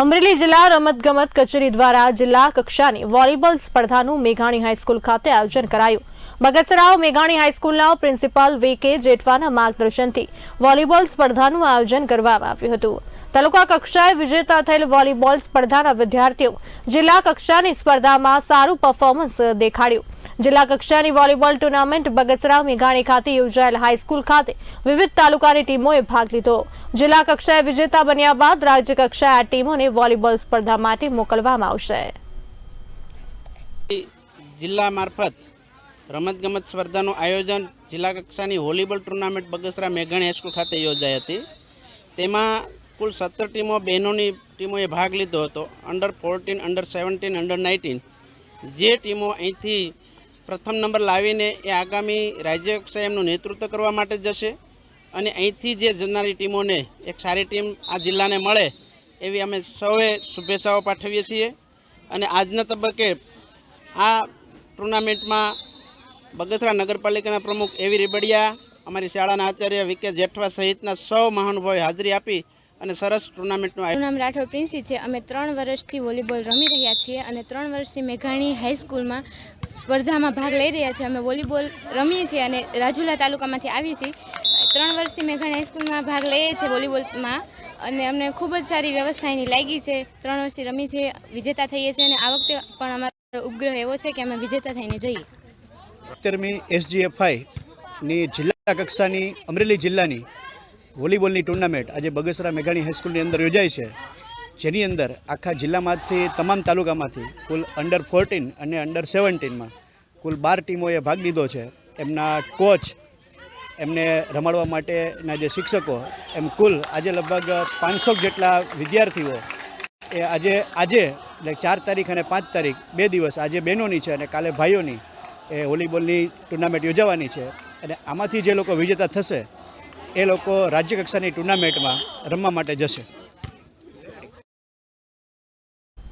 અમરેલી જિલ્લા રમતગમત કચેરી દ્વારા જિલ્લા કક્ષાની વોલીબોલ સ્પર્ધાનું મેઘાણી હાઈસ્કૂલ ખાતે આયોજન કરાયું. બગસરાવ મેઘાણી હાઈસ્કૂલના પ્રિન્સિપાલ વી કે જેઠવાના માર્ગદર્શનથી વોલીબોલ સ્પર્ધાનું આયોજન કરવામાં આવ્યું હતું. તાલુકા કક્ષાએ વિજેતા થયેલ વોલીબોલ સ્પર્ધાના વિદ્યાર્થીઓ જિલ્લા કક્ષાની સ્પર્ધામાં સારું પરફોર્મન્સ દેખાડ્યું. જિલ્લા કક્ષાની વોલીબોલ ટુર્નામેન્ટ બગસરાવ મેઘાણી ખાતે યોજાયેલ હાઈસ્કૂલ ખાતે વિવિધ તાલુકાની ટીમોએ ભાગ લીધો. જિલ્લા કક્ષાએ વિજેતા બન્યા બાદ રાજ્ય કક્ષાએ આ ટીમોને વોલીબોલ સ્પર્ધા માટે મોકલવામાં આવશે. જિલ્લા મારફત રમતગમત સ્પર્ધાનું આયોજન જિલ્લા કક્ષાની વોલીબોલ ટુર્નામેન્ટ બગસરા મેઘાણી હાઈસ્કૂલ ખાતે યોજાઈ હતી. તેમાં કુલ સત્તર ટીમો બહેનોની ટીમોએ ભાગ લીધો હતો. Under fourteen under seventeen under nineteen જે ટીમો અહીંથી પ્રથમ નંબર લાવીને એ આગામી રાજ્ય કક્ષાએ એમનું નેતૃત્વ કરવા માટે જશે. અને અહીંથી જે જનારી ટીમોને એક સારી ટીમ આ જિલ્લાને મળે એવી અમે સૌએ શુભેચ્છાઓ પાઠવીએ છીએ. અને આજના તબક્કે આ ટુર્નામેન્ટમાં બગસરા નગરપાલિકાના પ્રમુખ એવી રીબડિયા, અમારી શાળાના આચાર્ય વિકે જેઠવા સહિતના સૌ મહાનુભાવે હાજરી આપી અને સરસ ટુર્નામેન્ટનું આયોજન નામ રાઠોડ પ્રિન્સી છે. અમે ત્રણ વર્ષથી વોલીબોલ રમી રહ્યા છીએ અને ત્રણ વર્ષથી મેઘાણી હાઈસ્કૂલમાં સ્પર્ધામાં ભાગ લઈ રહ્યા છીએ અમે વોલીબોલ રમીએ છીએ અને રાજુલા તાલુકામાંથી આવી છીએ. ત્રણ વર્ષથી મેઘાણી હાઈસ્કૂલમાં ભાગ લઈએ છીએ વોલીબોલમાં અને અમને ખૂબ જ સારી વ્યવસ્થા એની લાગી છે. ત્રણ વર્ષથી રમી છે, વિજેતા થઈએ છીએ અને આ વખતે પણ અમારો ઉપગ્રહ એવો છે કે અમે વિજેતા થઈને જઈએ. અત્યારમી એસજીએફઆઈની જિલ્લા કક્ષાની અમરેલી જિલ્લાની વોલીબોલની ટુર્નામેન્ટ આજે બગસરા મેઘાણી હાઈસ્કૂલની અંદર યોજાય છે. જેની અંદર આખા જિલ્લામાંથી, તમામ તાલુકામાંથી કુલ અંડર ફોર્ટીન અને અંડર સેવન્ટીનમાં કુલ બાર ટીમોએ ભાગ લીધો છે. એમના કોચ એમને રમાડવા માટેના જે શિક્ષકો, એમ કુલ આજે લગભગ પાંચસો જેટલા વિદ્યાર્થીઓ એ આજે આજે, એટલે ચાર તારીખ અને પાંચ તારીખ બે દિવસ આજે બહેનોની છે અને કાલે ભાઈઓની એ વોલીબોલની ટુર્નામેન્ટ યોજાવાની છે. અને આમાંથી જે લોકો વિજેતા થશે, એ લોકો રાજ્યકક્ષાની ટુર્નામેન્ટમાં રમવા માટે જશે.